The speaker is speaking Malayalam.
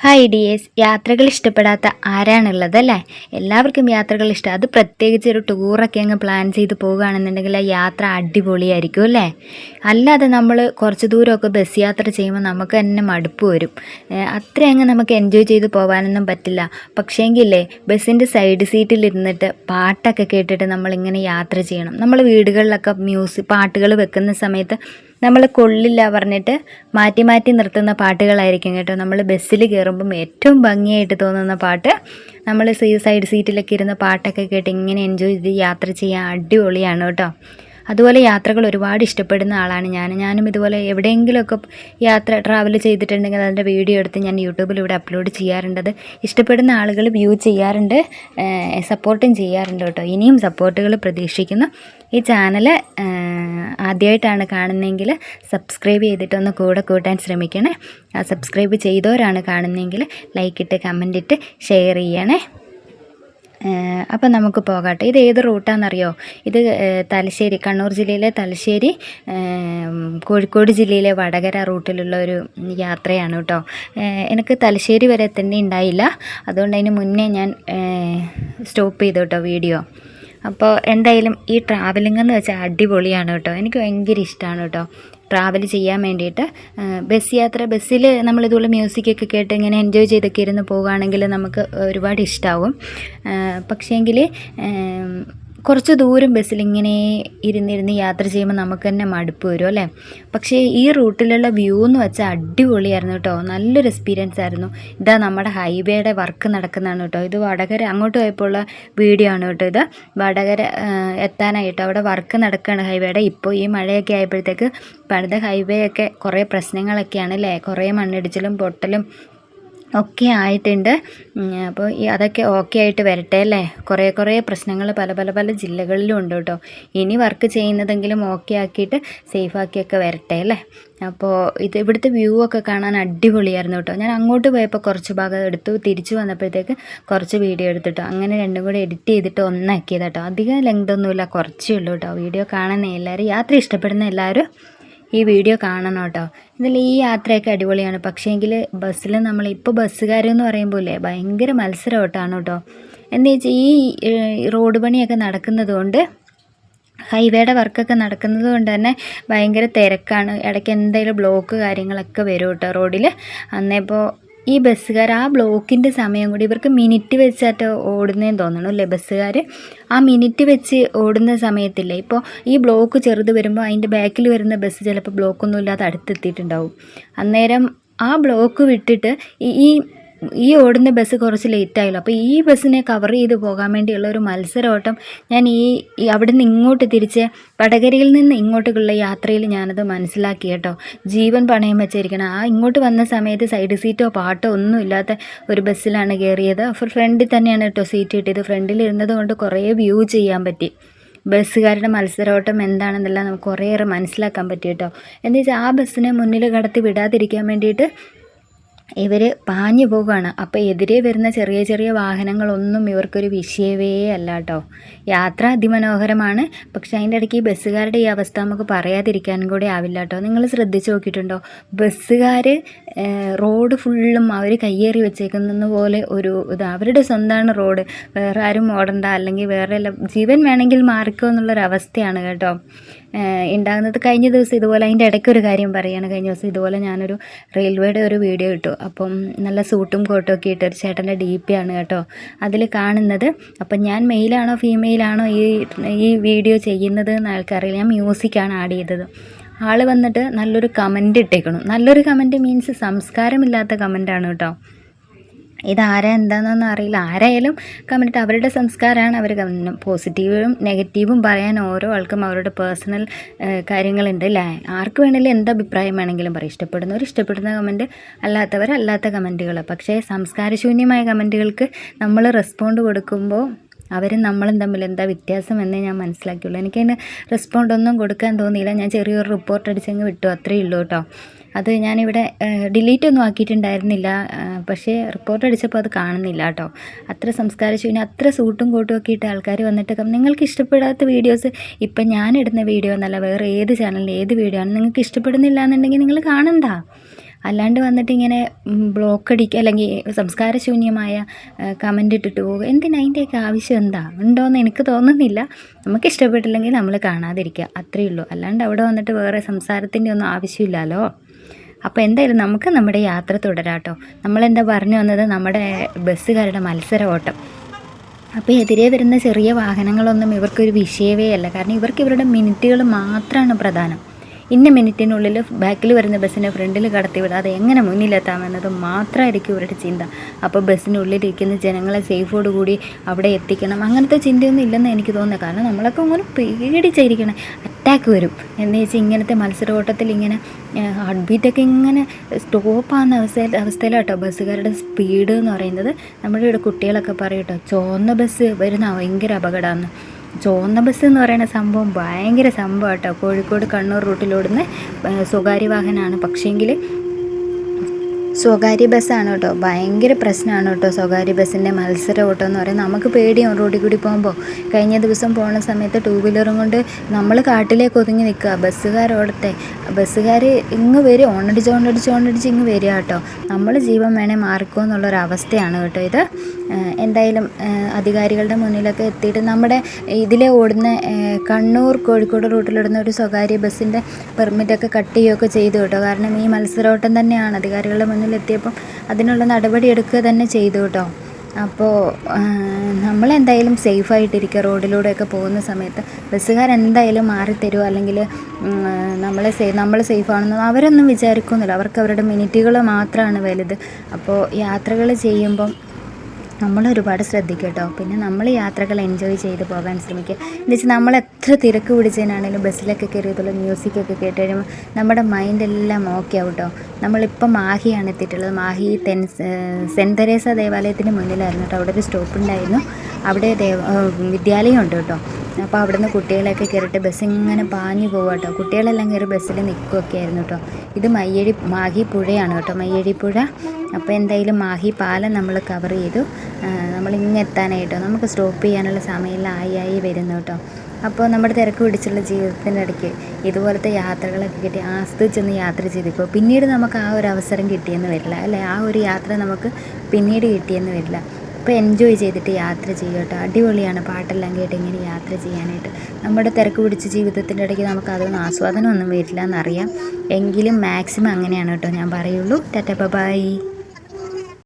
ഹായ് ഡി എസ് യാത്രകൾ ഇഷ്ടപ്പെടാത്ത ആരാണുള്ളത് അല്ലേ? എല്ലാവർക്കും യാത്രകൾ ഇഷ്ടം. അത് പ്രത്യേകിച്ച് ഒരു ടൂറൊക്കെ അങ്ങ് പ്ലാൻ ചെയ്ത് പോവുകയാണെന്നുണ്ടെങ്കിൽ ആ യാത്ര അടിപൊളിയായിരിക്കും അല്ലേ? അല്ലാതെ നമ്മൾ കുറച്ച് ദൂരമൊക്കെ ബസ് യാത്ര ചെയ്യുമ്പോൾ നമുക്ക് തന്നെ മടുപ്പ് വരും. അത്ര അങ്ങ് നമുക്ക് എൻജോയ് ചെയ്ത് പോകാനൊന്നും പറ്റില്ല. പക്ഷേങ്കിലേ ബസ്സിന്റെ സൈഡ് സീറ്റിലിരുന്നിട്ട് പാട്ടൊക്കെ കേട്ടിട്ട് നമ്മളിങ്ങനെ യാത്ര ചെയ്യണം. നമ്മൾ വീടുകളിലൊക്കെ മ്യൂസിക് പാട്ടുകൾ വെക്കുന്ന സമയത്ത് നമ്മൾ കൊള്ളില്ല പറഞ്ഞിട്ട് മാറ്റി മാറ്റി നിർത്തുന്ന പാട്ടുകളായിരിക്കും കേട്ടോ. നമ്മൾ ബസ്സിൽ കയറുമ്പം ഏറ്റവും ഭംഗിയായിട്ട് തോന്നുന്ന പാട്ട്. നമ്മൾ സൈഡ് സീറ്റിലൊക്കെ ഇരുന്ന് പാട്ടൊക്കെ കേട്ട് ഇങ്ങനെ എൻജോയ് ചെയ്ത് യാത്ര ചെയ്യാൻ അടിപൊളിയാണ് കേട്ടോ. അതുപോലെ യാത്രകൾ ഒരുപാട് ഇഷ്ടപ്പെടുന്ന ആളാണ് ഞാൻ ഞാനും ഇതുപോലെ എവിടെയെങ്കിലുമൊക്കെ യാത്ര ട്രാവൽ ചെയ്തിട്ടുണ്ടെങ്കിൽ അതിന്റെ വീഡിയോ എടുത്ത് ഞാൻ യൂട്യൂബിൽ ഇവിടെ അപ്ലോഡ് ചെയ്യാറുണ്ട്. ഇഷ്ടപ്പെടുന്ന ആളുകൾ വ്യൂ ചെയ്യാറുണ്ട് സപ്പോർട്ടും ചെയ്യാറുണ്ട് കേട്ടോ. ഇനിയും സപ്പോർട്ടുകൾ പ്രതീക്ഷിക്കുന്നു. ഈ ചാനൽ ആദ്യമായിട്ടാണ് കാണുന്നതെങ്കിൽ സബ്സ്ക്രൈബ് ചെയ്തിട്ടൊന്ന് കൂടെ കൂട്ടാൻ ശ്രമിക്കണേ. സബ്സ്ക്രൈബ് ചെയ്തവരാണ് കാണുന്നതെങ്കിൽ ലൈക്ക് ഇട്ട് കമന്റ് ഇട്ട് ഷെയർ ചെയ്യണേ. അപ്പം നമുക്ക് പോകാട്ടെ. ഇത് ഏത് റൂട്ടാണെന്നറിയോ ഇത് തലശ്ശേരി കണ്ണൂർ ജില്ലയിലെ തലശ്ശേരി കോഴിക്കോട് ജില്ലയിലെ വടകര റൂട്ടിലുള്ള ഒരു യാത്രയാണ് കേട്ടോ. എനിക്ക് തലശ്ശേരി വരെ തന്നെ ഉണ്ടായില്ല. അതുകൊണ്ട് അതിന് മുന്നേ ഞാൻ സ്റ്റോപ്പ് ചെയ്തു കേട്ടോ വീഡിയോ. അപ്പോൾ എന്തായാലും ഈ ട്രാവലിംഗ് എന്ന് വെച്ചാൽ അടിപൊളിയാണ് കേട്ടോ. എനിക്ക് ഭയങ്കര ഇഷ്ടമാണ് കേട്ടോ. ട്രാവൽ ചെയ്യാൻ വേണ്ടിയിട്ട്. ബസ് യാത്ര ബസ്സിൽ നമ്മൾ ഇതുപോലെ മ്യൂസിക്കൊക്കെ കേട്ട് ഇങ്ങനെ എൻജോയ് ചെയ്തൊക്കെ ഇരുന്ന് പോവുകയാണെങ്കിൽ നമുക്ക് ഒരുപാട് ഇഷ്ടമാവും പക്ഷേങ്കിൽ കുറച്ച് ദൂരം ബസ്സിൽ ഇങ്ങനെ ഇരുന്നിരുന്ന് യാത്ര ചെയ്യുമ്പോൾ നമുക്ക് തന്നെ മടുപ്പ് വരും അല്ലേ? പക്ഷേ ഈ റൂട്ടിലുള്ള വ്യൂ എന്ന് വെച്ചാൽ അടിപൊളിയായിരുന്നു കേട്ടോ. നല്ലൊരു എക്സ്പീരിയൻസ് ആയിരുന്നു. ഇതാ നമ്മുടെ ഹൈവേയുടെ വർക്ക് നടക്കുന്നതാണ് കേട്ടോ. ഇത് വടകര അങ്ങോട്ട് പോയപ്പോൾ ഉള്ള വീഡിയോ ആണ് കേട്ടോ ഇത്. വടകര എത്താനായിട്ട് അവിടെ വർക്ക് നടക്കുകയാണ് ഹൈവേയുടെ ഇപ്പോൾ ഈ മഴയൊക്കെ ആയപ്പോഴത്തേക്ക് പണിത ഹൈവേ ഒക്കെ കുറേ പ്രശ്നങ്ങളൊക്കെയാണ് അല്ലേ? കുറേ മണ്ണിടിച്ചിലും പൊട്ടലും ഒക്കെ ആയിട്ടുണ്ട്. അപ്പോൾ ഈ അതൊക്കെ ഓക്കെ ആയിട്ട് വരട്ടെ അല്ലേ? കുറേ കുറേ പ്രശ്നങ്ങൾ പല പല പല ജില്ലകളിലും ഉണ്ട് കേട്ടോ. ഇനി വർക്ക് ചെയ്യുന്നതെങ്കിലും ഓക്കെ ആക്കിയിട്ട് സേഫ് ആക്കിയൊക്കെ വരട്ടെ അല്ലേ? അപ്പോൾ ഇത് ഇവിടുത്തെ വ്യൂ ഒക്കെ കാണാൻ അടിപൊളിയായിരുന്നു കേട്ടോ. ഞാൻ അങ്ങോട്ട് പോയപ്പോൾ കുറച്ച് ഭാഗം എടുത്തു തിരിച്ചു വന്നപ്പോഴത്തേക്ക് കുറച്ച് വീഡിയോ എടുത്തിട്ടോ അങ്ങനെ രണ്ടും കൂടെ എഡിറ്റ് ചെയ്തിട്ട് ഒന്നാക്കിയത് കേട്ടോ അധികം ലെങ്ത് ഒന്നുമില്ല കുറച്ചേ ഉള്ളൂ കേട്ടോ വീഡിയോ കാണുന്ന എല്ലാവരും യാത്ര ഇഷ്ടപ്പെടുന്ന എല്ലാവരും ഈ വീഡിയോ കാണണം കേട്ടോ. ഇതിൽ ഈ യാത്രയൊക്കെ അടിപൊളിയാണ്. പക്ഷേങ്കിൽ ബസ്സിൽ നമ്മൾ ഇപ്പോൾ ബസ്സുകാരെന്ന് പറയുമ്പോൾ ഇല്ലേ ഭയങ്കര മത്സരം ഓട്ടാണ് കേട്ടോ. എന്താ വെച്ചാൽ ഈ റോഡ് പണിയൊക്കെ നടക്കുന്നത് കൊണ്ട് ഹൈവേയുടെ വർക്കൊക്കെ നടക്കുന്നത് കൊണ്ട് തന്നെ ഭയങ്കര തിരക്കാണ്. ഇടയ്ക്ക് എന്തെങ്കിലും ബ്ലോക്ക് കാര്യങ്ങളൊക്കെ വരും കേട്ടോ റോഡിൽ അന്നേപ്പോൾ ഈ ബസ്സുകാർ ആ ബ്ലോക്കിന്റെ സമയം കൂടി ഇവർക്ക് മിനിറ്റ് വെച്ചിട്ട് ഓടുന്നതെന്ന് തോന്നണു അല്ലേ ബസ്സുകാർ? ആ മിനിറ്റ് വെച്ച് ഓടുന്ന സമയത്തില്ലേ ഇപ്പോൾ ഈ ബ്ലോക്ക് ചെറുത് വരുമ്പോൾ അതിന്റെ ബാക്കിൽ വരുന്ന ബസ് ചിലപ്പോൾ ബ്ലോക്കൊന്നും ഇല്ലാതെ അടുത്തെത്തിയിട്ടുണ്ടാവും. അന്നേരം ആ ബ്ലോക്ക് വിട്ടിട്ട് ഈ ഈ ഓടുന്ന ബസ് കുറച്ച് ലേറ്റായല്ലോ അപ്പോൾ ഈ ബസ്സിനെ കവർ ചെയ്ത് പോകാൻ വേണ്ടിയുള്ള ഒരു മത്സരോട്ടം ഞാൻ ഈ അവിടെ നിന്ന് ഇങ്ങോട്ട് തിരിച്ച് വടകരയിൽ നിന്ന് ഇങ്ങോട്ടുള്ള യാത്രയിൽ ഞാനത് മനസ്സിലാക്കി കേട്ടോ. ജീവൻ പണയം വെച്ചിരിക്കണം. ആ ഇങ്ങോട്ട് വന്ന സമയത്ത് സൈഡ് സീറ്റോ പാട്ടോ ഒന്നും ഇല്ലാത്ത ഒരു ബസ്സിലാണ് കയറിയത്. അപ്പോൾ ഫ്രണ്ടിൽ തന്നെയാണ് കേട്ടോ സീറ്റ് കിട്ടിയത് ഫ്രണ്ടിൽ ഇരുന്നത് കൊണ്ട് കുറേ വ്യൂ ചെയ്യാൻ പറ്റി. ബസ്സുകാരുടെ മത്സരോട്ടം എന്താണെന്നെല്ലാം നമുക്ക് കുറേയേറെ മനസ്സിലാക്കാൻ പറ്റി കേട്ടോ. എന്താ വെച്ചാൽ ആ ബസ്സിനെ മുന്നിൽ കടത്തി വിടാതിരിക്കാൻ വേണ്ടിയിട്ട് ഇവർ പാഞ്ഞു പോവുകയാണ്. അപ്പോൾ എതിരെ വരുന്ന ചെറിയ ചെറിയ വാഹനങ്ങളൊന്നും ഇവർക്കൊരു വിഷയമേ അല്ല കേട്ടോ യാത്ര അതിമനോഹരമാണ്. പക്ഷെ അതിന്റെ ഇടയ്ക്ക് ഈ ബസ്സുകാരുടെ ഈ അവസ്ഥ നമുക്ക് പറയാതിരിക്കാനും കൂടി ആവില്ല കേട്ടോ നിങ്ങൾ ശ്രദ്ധിച്ച് നോക്കിയിട്ടുണ്ടോ? ബസ്സുകാർ റോഡ് ഫുള്ളും അവർ കയ്യേറി വെച്ചേക്കുന്ന പോലെ ഒരു ഇത്. അവരുടെ സ്വന്തമാണ് റോഡ്. വേറെ ആരും ഓടണ്ട. അല്ലെങ്കിൽ വേറെ ജീവൻ വേണമെങ്കിൽ മാറിക്കോ എന്നുള്ളൊരവസ്ഥയാണ് കേട്ടോ. ഉണ്ടാകുന്നത് കഴിഞ്ഞ ദിവസം ഇതുപോലെ അതിന്റെ ഇടയ്ക്കൊരു കാര്യം പറയുകയാണ് കഴിഞ്ഞ ദിവസം ഇതുപോലെ ഞാനൊരു റെയിൽവേയുടെ ഒരു വീഡിയോ ഇട്ടു. അപ്പം നല്ല സൂട്ടും കോട്ടും ഒക്കെ ഇട്ടൊരു ചേട്ടന്റെ ഡി പി ആണ് കേട്ടോ. അതിൽ കാണുന്നത്. അപ്പം ഞാൻ മെയിലാണോ ഫീമെയിലാണോ ഈ ഈ വീഡിയോ ചെയ്യുന്നത് എന്ന് ആൾക്കറിയില്ല. ഞാൻ മ്യൂസിക്കാണ് ആഡ് ചെയ്തത്. ആൾ വന്നിട്ട് നല്ലൊരു കമന്റ് ഇട്ടേക്കണം. നല്ലൊരു കമന്റ് മീൻസ് സംസ്കാരമില്ലാത്ത കമന്റാണ് കേട്ടോ. ഇതാരാ എന്താണെന്നൊന്നും അറിയില്ല. ആരായാലും കമ്മിട്ട് അവരുടെ സംസ്കാരമാണ് അവർ പോസിറ്റീവും നെഗറ്റീവും പറയാൻ ഓരോ ആൾക്കും അവരുടെ പേഴ്സണൽ കാര്യങ്ങളുണ്ട് അല്ലേ ആർക്ക് വേണമെങ്കിലും എന്ത് അഭിപ്രായം വേണമെങ്കിലും പറയും. ഇഷ്ടപ്പെടുന്നവർ ഇഷ്ടപ്പെടുന്ന കമന്റ് അല്ലാത്തവർ അല്ലാത്ത കമന്റുകൾ പക്ഷേ സംസ്കാരശൂന്യമായ കമന്റുകൾക്ക് നമ്മൾ റെസ്പോണ്ട് കൊടുക്കുമ്പോൾ അവരും നമ്മളും തമ്മിൽ എന്താ വ്യത്യാസം എന്നേ ഞാൻ മനസ്സിലാക്കിയുള്ളൂ. എനിക്കതിന് റെസ്പോണ്ട് ഒന്നും കൊടുക്കാൻ തോന്നിയില്ല. ഞാൻ ചെറിയൊരു റിപ്പോർട്ട് അടിച്ചങ്ങ് വിട്ടു. അത്രയേ ഉള്ളൂ കേട്ടോ. അത് ഞാനിവിടെ ഡിലീറ്റ് ഒന്നും ആക്കിയിട്ടുണ്ടായിരുന്നില്ല. പക്ഷേ റിപ്പോർട്ട് അടിച്ചപ്പോൾ അത് കാണുന്നില്ല കേട്ടോ അത്ര സംസ്കാരശൂന്യം അത്ര സൂട്ടും കോട്ടും ഒക്കെ ഇട്ട് ആൾക്കാർ വന്നിട്ട് നിങ്ങൾക്ക് ഇഷ്ടപ്പെടാത്ത വീഡിയോസ് ഇപ്പം ഞാൻ ഇടുന്ന വീഡിയോ എന്നല്ല വേറെ ഏത് ചാനലിൽ ഏത് വീഡിയോ ആണ് നിങ്ങൾക്ക് ഇഷ്ടപ്പെടുന്നില്ല എന്നുണ്ടെങ്കിൽ നിങ്ങൾ കാണണ്ട. അല്ലാണ്ട് വന്നിട്ട് ഇങ്ങനെ ബ്ലോക്ക് അടിക്കുക അല്ലെങ്കിൽ സംസ്കാരശൂന്യമായ കമന്റ് ഇട്ടിട്ട് പോകുക എന്തിനാ അതിന്റെയൊക്കെ ആവശ്യം? എന്താ? ഉണ്ടോയെന്ന് എനിക്ക് തോന്നുന്നില്ല. നമുക്ക് ഇഷ്ടപ്പെട്ടില്ലെങ്കിൽ നമ്മൾ കാണാതിരിക്കുക. അത്രയേ ഉള്ളൂ. അല്ലാണ്ട് അവിടെ വന്നിട്ട് വേറെ സംസാരത്തിന്റെ ഒന്നും ആവശ്യമില്ലല്ലോ. അപ്പോൾ എന്തായാലും നമുക്ക് നമ്മുടെ യാത്ര തുടരാട്ടോ. നമ്മളെന്താ പറഞ്ഞു വന്നത്? നമ്മുടെ ബസ്സുകാരുടെ മത്സര ഓട്ടം അപ്പോൾ എതിരെ വരുന്ന ചെറിയ വാഹനങ്ങളൊന്നും ഇവർക്കൊരു വിഷയമേ അല്ല. കാരണം ഇവർക്ക് ഇവരുടെ മിനിറ്റുകൾ മാത്രമാണ് പ്രധാനം. ഇന്ന മിനിറ്റിനുള്ളിൽ ബാക്കിൽ വരുന്ന ബസ്സിനെ ഫ്രണ്ടിൽ കടത്തി വിടാതെ എങ്ങനെ മുന്നിലെത്താമെന്നത് മാത്രമായിരിക്കും ഇവരുടെ ചിന്ത. അപ്പോൾ ബസ്സിനുള്ളിലിരിക്കുന്ന ജനങ്ങളെ സേഫോട് കൂടി അവിടെ എത്തിക്കണം. അങ്ങനത്തെ ചിന്തയൊന്നും ഇല്ലെന്ന് എനിക്ക് തോന്നുന്നത് കാരണം നമ്മളൊക്കെ അങ്ങനെ പേടിച്ചായിരിക്കണം. അറ്റാക്ക് വരും. എന്ന് വെച്ചാൽ ഇങ്ങനത്തെ മത്സരോട്ടത്തിൽ ഇങ്ങനെ ഹാർട്ട് ബീറ്റൊക്കെ ഇങ്ങനെ സ്റ്റോപ്പാകുന്ന അവസ്ഥയിൽ അവസ്ഥയിലാട്ടോ ബസ്സുകാരുടെ സ്പീഡ് എന്ന് പറയുന്നത്. നമ്മുടെ ഇവിടെ കുട്ടികളൊക്കെ പറയട്ടോ ചുവന്ന ബസ് വരുന്ന ഭയങ്കര അപകടമാണ്. ചുവന്ന ബസ് എന്ന് പറയുന്ന സംഭവം ഭയങ്കര സംഭവം കേട്ടോ. കോഴിക്കോട് കണ്ണൂർ റൂട്ടിലോടുന്ന സ്വകാര്യ വാഹനമാണ്. പക്ഷേങ്കിൽ സ്വകാര്യ ബസ്സാണ് കേട്ടോ. ഭയങ്കര പ്രശ്നമാണ് കേട്ടോ സ്വകാര്യ ബസ്സിന്റെ മത്സര ഓട്ടം എന്ന് പറയുന്നത്. നമുക്ക് പേടിയാവും റോഡിൽ കൂടി പോകുമ്പോൾ. കഴിഞ്ഞ ദിവസം പോകുന്ന സമയത്ത് ടൂ വീലറും കൊണ്ട് നമ്മൾ കാട്ടിലേക്ക് ഒതുങ്ങി നിൽക്കുക. ബസ്സുകാരോടത്തെ ബസ്സുകാർ ഇങ്ങ് വരും. ഓണടിച്ച് ഓണടിച്ച് ഓണടിച്ച് ഇങ്ങ് വരിക കേട്ടോ. നമ്മൾ ജീവൻ വേണേ മാറിക്കോ എന്നുള്ളൊരവസ്ഥയാണ് കേട്ടോ ഇത്. എന്തായാലും അധികാരികളുടെ മുന്നിലൊക്കെ എത്തിയിട്ട് നമ്മുടെ ഇതിലെ ഓടുന്ന കണ്ണൂർ കോഴിക്കോട് റൂട്ടിലിടുന്ന ഒരു സ്വകാര്യ ബസ്സിന്റെ പെർമിറ്റൊക്കെ കട്ട് ചെയ്യുകയൊക്കെ ചെയ്തു കേട്ടോ. കാരണം ഈ മത്സരോട്ടം തന്നെയാണ്. അധികാരികളുടെ മുന്നിൽ എത്തിയപ്പം അതിനുള്ള നടപടി എടുക്കുക തന്നെ ചെയ്തു കേട്ടോ. അപ്പോൾ നമ്മളെന്തായാലും സേഫായിട്ടിരിക്കുക. റോഡിലൂടെയൊക്കെ പോകുന്ന സമയത്ത് ബസ്സുകാരെന്തായാലും മാറിത്തരുമോ അല്ലെങ്കിൽ നമ്മളെ സേ നമ്മൾ സേഫാണെന്ന്? അവരൊന്നും വിചാരിക്കുന്നില്ല. അവർക്ക് അവരുടെ മിനിറ്റുകൾ മാത്രമാണ് വലുത്. അപ്പോൾ യാത്രകൾ ചെയ്യുമ്പം നമ്മൾ ഒരുപാട് പിന്നെ നമ്മൾ യാത്രകൾ എൻജോയ് ചെയ്ത് പോകാൻ ശ്രമിക്കുക. എന്ന് വെച്ചാൽ നമ്മൾ എത്ര തിരക്ക് പിടിച്ചതിനാണെങ്കിലും ബസ്സിലൊക്കെ കയറിയതുള്ള മ്യൂസിക്കൊക്കെ കേട്ട് കഴിയുമ്പോൾ നമ്മുടെ മൈൻഡെല്ലാം ഓക്കെ ആവും കേട്ടോ നമ്മളിപ്പം മാഹിയാണ് എത്തിയിട്ടുള്ളത്. മാഹി തെൻ സെന്റ് തെരേസ ദേവാലയത്തിന് മുന്നിലായിരുന്നു കേട്ടോ. അവിടെ ഒരു സ്റ്റോപ്പ് ഉണ്ടായിരുന്നു. അവിടെ ദേവ വിദ്യാലയം ഉണ്ട് കേട്ടോ. അപ്പോൾ അവിടുന്ന് കുട്ടികളെയൊക്കെ കയറിയിട്ട് ബസ് ഇങ്ങനെ പാഞ്ഞു പോകുക കേട്ടോ. കുട്ടികളെല്ലാം കയറി ബസ്സിൽ നിൽക്കുകയൊക്കെ ആയിരുന്നു കേട്ടോ. ഇത് മയ്യഴി മാഹി പുഴയാണ് കേട്ടോ. മയ്യഴി പുഴ. അപ്പോൾ എന്തായാലും മാഹി പാലം നമ്മൾ കവർ ചെയ്തു. എത്താനായിട്ടോ നമുക്ക് സ്റ്റോപ്പ് ചെയ്യാനുള്ള സമയമെല്ലാം ആയി ആയി വരുന്നു കേട്ടോ. അപ്പോൾ നമ്മുടെ തിരക്ക് പിടിച്ചുള്ള ജീവിതത്തിനിടയ്ക്ക് ഇതുപോലത്തെ യാത്രകളൊക്കെ കിട്ടി ആസ്വദിച്ചൊന്ന് യാത്ര ചെയ്തിപ്പോൾ പിന്നീട് നമുക്ക് ആ ഒരു അവസരം കിട്ടിയെന്ന് വരില്ല. അല്ലേ? ആ ഒരു യാത്ര നമുക്ക് പിന്നീട് കിട്ടിയെന്ന് വരില്ല. അപ്പോൾ എൻജോയ് ചെയ്തിട്ട് യാത്ര ചെയ്യുക അടിപൊളിയാണ് പാട്ടെല്ലാം കേട്ട് ഇങ്ങനെ യാത്ര ചെയ്യാനായിട്ട്. നമ്മുടെ തിരക്ക് പിടിച്ച ജീവിതത്തിന്റെ ഇടയ്ക്ക് നമുക്ക് അതൊന്നും ആസ്വാദനമൊന്നും വരില്ല എന്നറിയാം എങ്കിലും മാക്സിമം അങ്ങനെയാണ് കേട്ടോ ഞാൻ പറയുള്ളൂ. Tata bye.